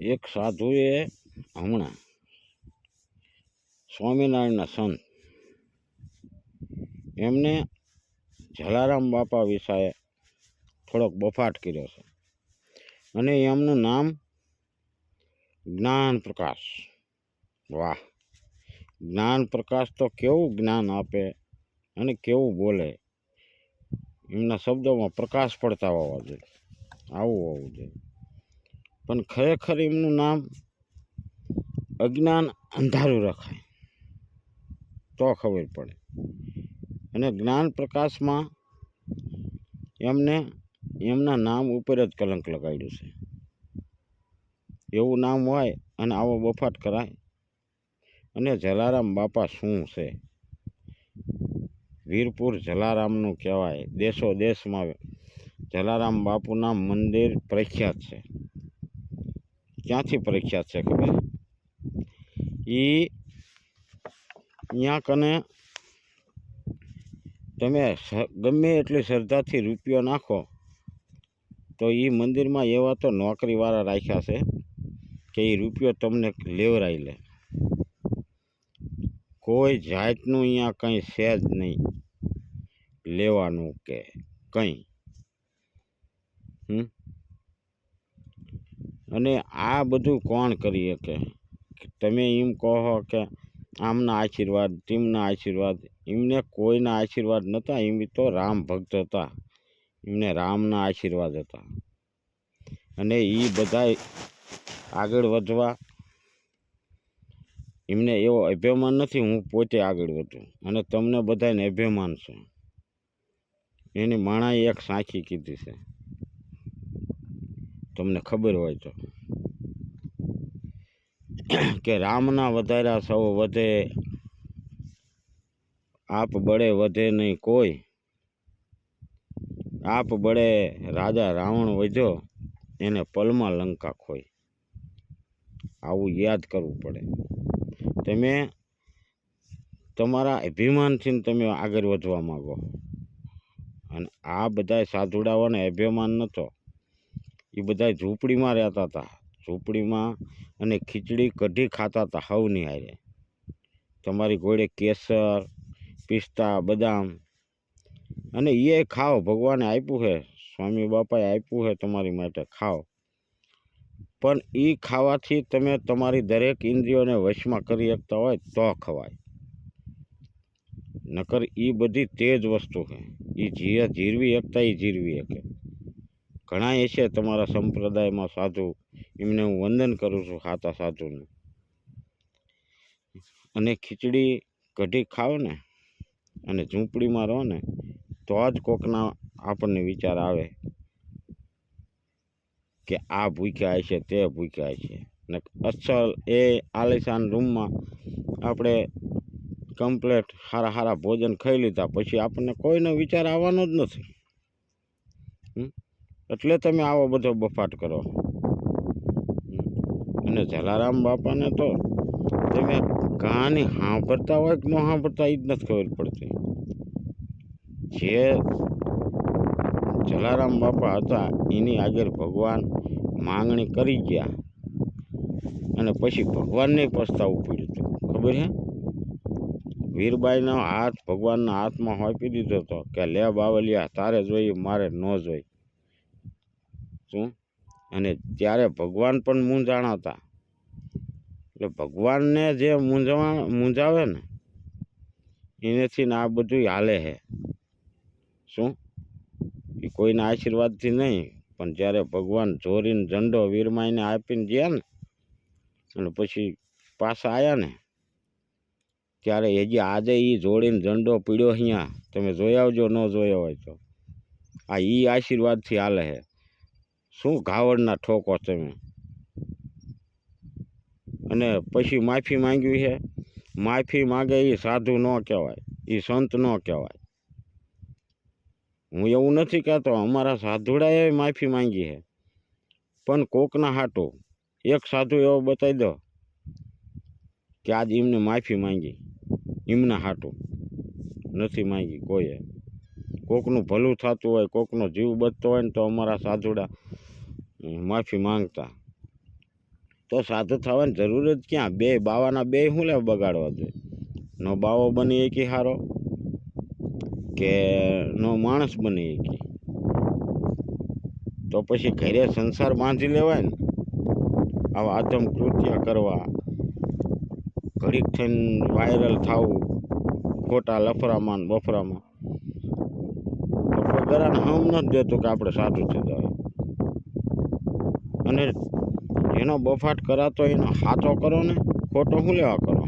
એક સાધુએ હમણાં સ્વામિનારાયણના સંત એમને જલારામ બાપા વિશે થોડોક બફાટ કર્યો છે. અને એમનું નામ જ્ઞાન પ્રકાશ. વાહ! જ્ઞાન પ્રકાશ તો કેવું જ્ઞાન આપે અને કેવું બોલે? એમના શબ્દોમાં પ્રકાશ પડતા હોવા જોઈએ. આવું હોવું જોઈએ. પણ ખરેખર એમનું નામ અજ્ઞાન અંધારું રખાય. તો ખબર પડે. અને જ્ઞાન પ્રકાશમાં એમને એમના નામ ઉપર જ કલંક લગાડ્યું છે. એવું નામ હોય અને આવો બફાટ કરાય. અને જલારામ બાપા શું છે? વીરપુર જલારામનું કહેવાય. દેશો દેશમાં જલારામ બાપુના મંદિર પ્રખ્યાત છે. ક્યાંથી પ્રખ્યાત છે ખબર? એ ત્યાં કને તમે ગમે એટલી શ્રદ્ધાથી રૂપિયો નાખો, તો એ મંદિરમાં એવા તો નોકરીવાળા રાખ્યા છે કે એ રૂપિયો તમને લેવરાઈ લે. કોઈ જાતનું અહીંયા કંઈ છે જ નહીં. લેવાનું કે કંઈ. હમ? અને આ બધું કોણ કરી શકે? તમે એમ કહો કે આમના આશીર્વાદ તેમના આશીર્વાદ. એમને કોઈના આશીર્વાદ નહોતા, એમ તો રામ ભક્ત હતા. એમને રામના આશીર્વાદ હતા. અને એ બધાય આગળ વધવા એમને એવો અભિમાન નથી, હું પોતે આગળ વધું. અને તમને બધાને અભિમાન છે. એની માણાએ એક સાખી કીધી છે. તમને ખબર હોય તો. કે રામના વધાર્યા સૌ વધે, આપ બળે વધે નહીં કોઈ. આપ બળે રાજા રાવણ વધ્યો, એને પલમાં લંકા ખોઈ. આવું યાદ કરવું પડે. તમે તમારા અભિમાનથી તમે આગળ વધવા માગો. અને આ બધા સાધુડાઓને અભિમાન નહોતો. એ બધા ઝૂંપડીમાં રહેતા હતા. ઝૂંપડીમાં અને ખીચડી કઢી ખાતા હતા હવની હારે તમારી ઘોડે કેસર, પિસ્તા, બદામ અને એ ખાઓ, ભગવાને આપ્યું છે સ્વામી બાપાએ આપ્યું છે તમારી માટે, ખાઓ. પણ એ ખાવાથી તમે તમારી દરેક ઇન્દ્રિયોને વશમાં કરી શકતા હોય તો ખવાય. નકર એ બધી તેજ વસ્તુ છે એ જી જીરવી શકતા એ જીરવી શકે ઘણા છે તમારા સંપ્રદાયમાં સાધુ. એમને હું વંદન કરું છું ખાતા સાધુનું. અને ખીચડી કઢી ખાઓ ને અને ઝૂંપડીમાં રહો ને, તો જ કોકના આપણને વિચાર આવે કે આ ભૂખ્યા છે તે ભૂખ્યા છે ને અસલ એ આલિશાન રૂમમાં આપણે કમ્પ્લેટ સારા સારા ભોજન ખાઈ લીધા. પછી આપણને કોઈનો વિચાર આવવાનો જ નથી? એટલે તમે આવો બધો બફાટ કરો. અને જલારામ બાપાને તો તમે કહાની સાંભળતા હોય કે ન સાંભળતા એ જ નથી ખબર પડતી. જે જલારામ બાપા હતા એની આગળ ભગવાન માંગણી કરી ગયા. અને પછી ભગવાનને પસ્તાવું પડ્યું. હતું ખબર હે? વીરબાઈનો હાથ ભગવાનના હાથમાં હોંપી દીધો હતો કે, લે બાવલિયા, તારે જોઈએ, મારે ન જોઈ શું અને ત્યારે ભગવાન પણ મૂંઝાણા હતા એટલે ભગવાનને જે મૂંઝવા, મૂંઝાવે ને, એનેથી ને આ બધું હાલે છે શું? એ કોઈના આશીર્વાદથી નહીં, પણ જ્યારે ભગવાન જોરીને ઝંડો વીરમાઈને આપીને ગયા ને, અને પછી પાછા આવ્યા ને, ત્યારે હજી આજે એ જોડીને ઝંડો પીડ્યો અહીંયા, તમે જોયા આવજો, ન જોયો હોય તો. આ એ આશીર્વાદથી હાલે છે શું ઘાવડના ઠોકો તમે? અને પછી માફી માંગ્યું છે? માફી માગે એ સાધુ ન કહેવાય એ સંત ન કહેવાય. હું એવું નથી કહેતો, અમારા સાધુડાએ માફી માંગી છે. પણ કોકના હાટો એક સાધુ એવો બતાવી દો કે આજ એમને માફી માંગી. એમના હાટો નથી માંગી કોઈએ. કોકનું ભલું થતું હોય, કોકનો જીવ બચતો હોય ને તો અમારા સાધુડા માફી માંગતા. તો સાધુ થવાની જરૂર જ ક્યાં? બે બાવાના બે શું લે બગાડવા જોઈએ? નો બાવો બની એકી હારો? કે નો માણસ બની એકી તો પછી ઘરે સંસાર બાંધી લેવાય ને? આવા આતમ કૃત્ય કરવા. ઘડીક થઈને વાયરલ થવું. ખોટા લફરામાં બફરામાં. તો કોઈ હમ નથી દેતું કે આપણે સાચું જાય અને એનો બફાટ કરાતો એનો હાથો કરો ને, ખોટો શું લેવા કરો?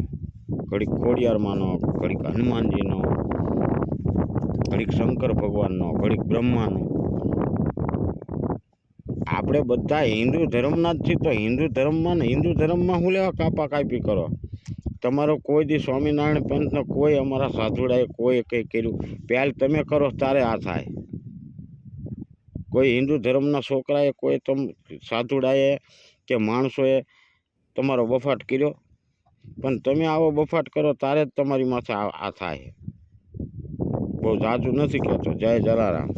ઘડીક ખોડિયારમાંનો, ઘડીક હનુમાનજીનો, ઘડીક શંકર ભગવાનનો, ઘડીક બ્રહ્માનો. આપણે બધા હિન્દુ ધર્મના જ છીએ, તો હિન્દુ ધર્મમાં ને હિન્દુ ધર્મમાં શું લેવા કાપા કાપી કરો? તમારો કોઈ દી સ્વામિનારાયણ પંથનો કોઈ અમારા સાધુડાએ કોઈ કંઈ કર્યું? પહેલ તમે કરો, તારે આ થાય. કોઈ હિન્દુ ધર્મના છોકરાએ, કોઈ તમ સાધુડાએ કે માણસોએ તમારો બફાટ કર્યો? પણ તમે આવો બફાટ કરો, તારે જ તમારી માથે આ થાય. બહુ જાજુ નથી કહેતો. જય જલારામ.